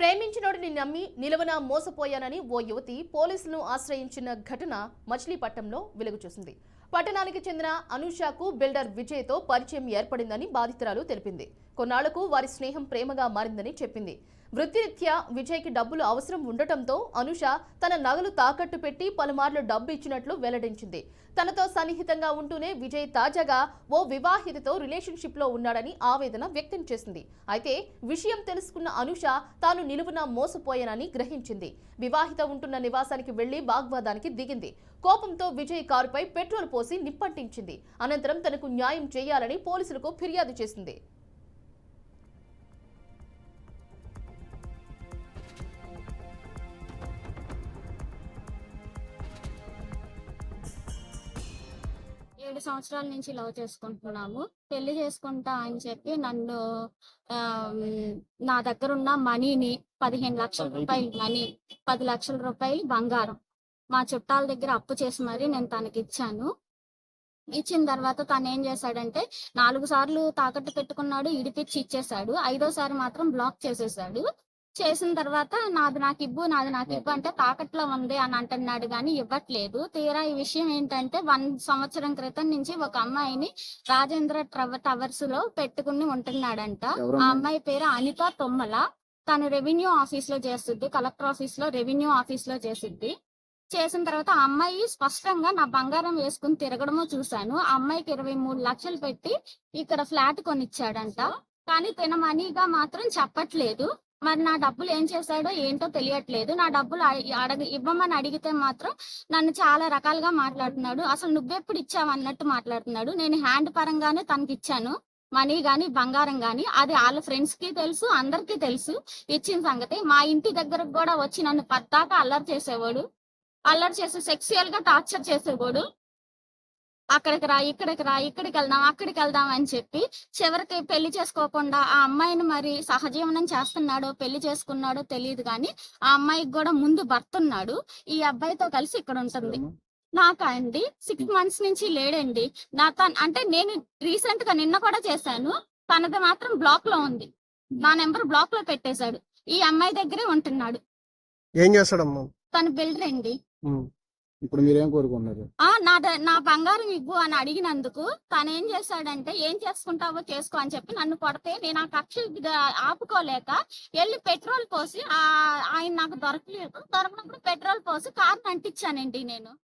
ప్రేమించినోడిని నమ్మి నిలవన మోసపోయానని ఓ యువతి పోలీసులను ఆశ్రయించిన ఘటన మచిలీపట్నంలో వెలుగుచూసింది. పట్టణానికి చెందిన అనూషకు బిల్డర్ విజయ్తో పరిచయం ఏర్పడిందని బాధితురాలు తెలిపింది. కొన్నాళ్ళకు వారి స్నేహం ప్రేమగా మారిందని చెప్పింది. వృత్తిరీత్యా విజయ్కి డబ్బులు అవసరం ఉండటంతో అనుష తన నగలు తాకట్టు పెట్టి పలుమార్లు డబ్బు ఇచ్చినట్లు వెల్లడించింది. తనతో సన్నిహితంగా ఉంటూనే విజయ్ తాజాగా ఓ వివాహితతో రిలేషన్షిప్లో ఉన్నాడని ఆవేదన వ్యక్తం చేసింది. అయితే విషయం తెలుసుకున్న అనుష తాను నిలువున మోసపోయానని గ్రహించింది. వివాహిత ఉంటున్న నివాసానికి వెళ్ళి వాగ్వాదానికి దిగింది. కోపంతో విజయ్ కారుపై పెట్రోల్ పోసి నిప్పంటించింది. అనంతరం తనకు న్యాయం చేయాలని పోలీసులకు ఫిర్యాదు చేసింది. ఏడు సంవత్సరాల నుంచి లవ్ చేసుకుంటున్నాము. పెళ్ళి చేసుకుంటా అని చెప్పి నన్ను నా దగ్గర ఉన్న మనీని పదిహేను లక్షల రూపాయలు మనీ పది లక్షల రూపాయలు బంగారం. మా చుట్టాల దగ్గర అప్పు చేసి మరి నేను తనకి ఇచ్చాను. ఇచ్చిన తర్వాత తను ఏం చేశాడంటే నాలుగు సార్లు తాకట్టు పెట్టుకున్నాడు ఇడిపిచ్చి ఇచ్చేసాడు ఐదోసారి మాత్రం బ్లాక్ చేసేసాడు చేసిన తర్వాత నాది నాకు ఇవ్వు నాది నాకు ఇవ్వు అంటే తాకట్లో ఉంది అని అంటున్నాడు కానీ ఇవ్వట్లేదు. తీరా ఈ విషయం ఏంటంటే వన్ సంవత్సరం క్రితం నుంచి ఒక అమ్మాయిని రాజేంద్ర టవర్స్లో పెట్టుకుని ఉంటున్నాడంట. ఆ అమ్మాయి పేరు అనిత తొమ్మల. తను రెవెన్యూ ఆఫీస్లో చేస్తుంది కలెక్టర్ ఆఫీస్లో రెవెన్యూ ఆఫీస్లో చేస్తుంది చేసిన తర్వాత ఆ అమ్మాయి స్పష్టంగా నా బంగారం వేసుకుని తిరగడము చూశాను. ఆ అమ్మాయికి ఇరవై మూడు లక్షలు పెట్టి ఇక్కడ ఫ్లాట్ కొనిచ్చాడంట. కానీ తిన మనీగా మాత్రం చెప్పట్లేదు. మరి నా డబ్బులు ఏం చేశాడో ఏంటో తెలియట్లేదు. నా డబ్బులు అడగ ఇవ్వమని అడిగితే మాత్రం నన్ను చాలా రకాలుగా మాట్లాడుతున్నాడు. అసలు నువ్వెప్పుడు ఇచ్చావు అన్నట్టు మాట్లాడుతున్నాడు. నేను హ్యాండ్ పరంగానే తనకి ఇచ్చాను మనీ గాని బంగారం గాని అది వాళ్ళ ఫ్రెండ్స్కి తెలుసు అందరికీ తెలుసు ఇచ్చిన సంగతి. మా ఇంటి దగ్గర కూడా వచ్చి నన్ను పద్దాక అల్లరి చేసేవాడు. అల్లరి చేసి సెక్సువల్గా టార్చర్ చేసేవాడు. అక్కడికి రా ఇక్కడికి రా ఇక్కడికి వెళ్దాం అక్కడికి వెళ్దాం అని చెప్పి చివరికి పెళ్ళి చేసుకోకుండా ఆ అమ్మాయిని మరి సహజీవనం చేస్తున్నాడో పెళ్ళి చేసుకున్నాడో తెలియదు కానీ ఆ అమ్మాయికి కూడా ముందు భర్త ఉన్నాడు. ఈ అబ్బాయితో కలిసి ఇక్కడ ఉంటుంది. నాకా అండి? సిక్స్ మంత్స్ నుంచి లేడండి. నా తన అంటే నేను రీసెంట్గా నిన్న కూడా చేశాను. తనది మాత్రం బ్లాక్లో ఉంది. నా నెంబర్ బ్లాక్లో పెట్టేశాడు. ఈ అమ్మాయి దగ్గరే ఉంటున్నాడు. ఏం చేస్తాడమ్మా? తన బిల్డర్ అండి. ఇప్పుడు మీరేం కోరుకున్నారు? ఆ నా ద- నా బంగారం ఇవ్వు అని అడిగినందుకు తను ఏం చేశాడంటే ఏం చేసుకుంటావో చేసుకో అని చెప్పి నన్ను కొడితే నేను ఆ కక్ష ఆపుకోలేక వెళ్ళి పెట్రోల్ పోసి ఆ ఆయన నాకు దొరకలేదు. దొరకనప్పుడు పెట్రోల్ పోసి కార్ అంటించానండి నేను.